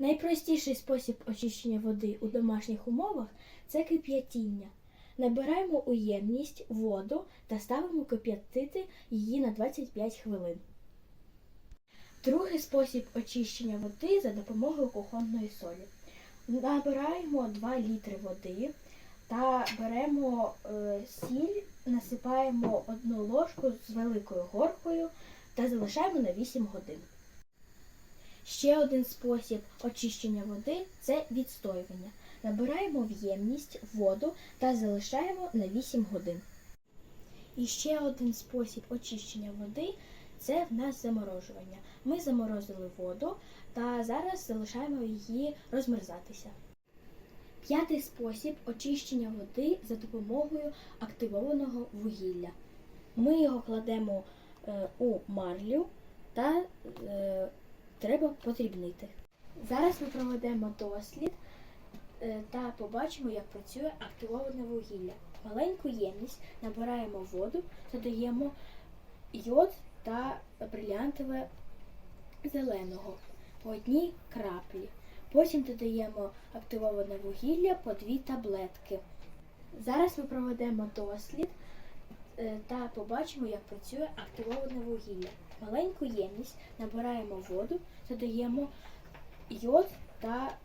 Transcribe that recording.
Найпростіший спосіб очищення води у домашніх умовах це кип'ятіння. Набираємо у ємність воду та ставимо кип'ятити її на 25 хвилин. Другий спосіб очищення води за допомогою кухонної солі. Набираємо 2 літри води та беремо е, сіль, насипаємо одну ложку з великою горкою та залишаємо на 8 годин. Ще один спосіб очищення води це відстоювання. Набираємо в ємність воду та залишаємо на 8 годин. І ще один спосіб очищення води це в нас заморожування. Ми заморозили воду та зараз залишаємо її розмерзатися. П'ятий спосіб очищення води за допомогою активованого вугілля. Ми його кладемо е, у марлю та е, треба подрібнити. Зараз ми проведемо дослід е, та побачимо, як працює активоване вугілля. Маленьку ємність набираємо воду, додаємо йод та брилянтове зеленого по одній краплі. Потім додаємо активоване вугілля по дві таблетки. Зараз ми проведемо дослід та побачимо, як працює активоване вугілля. Маленьку ємність набираємо воду, додаємо йод та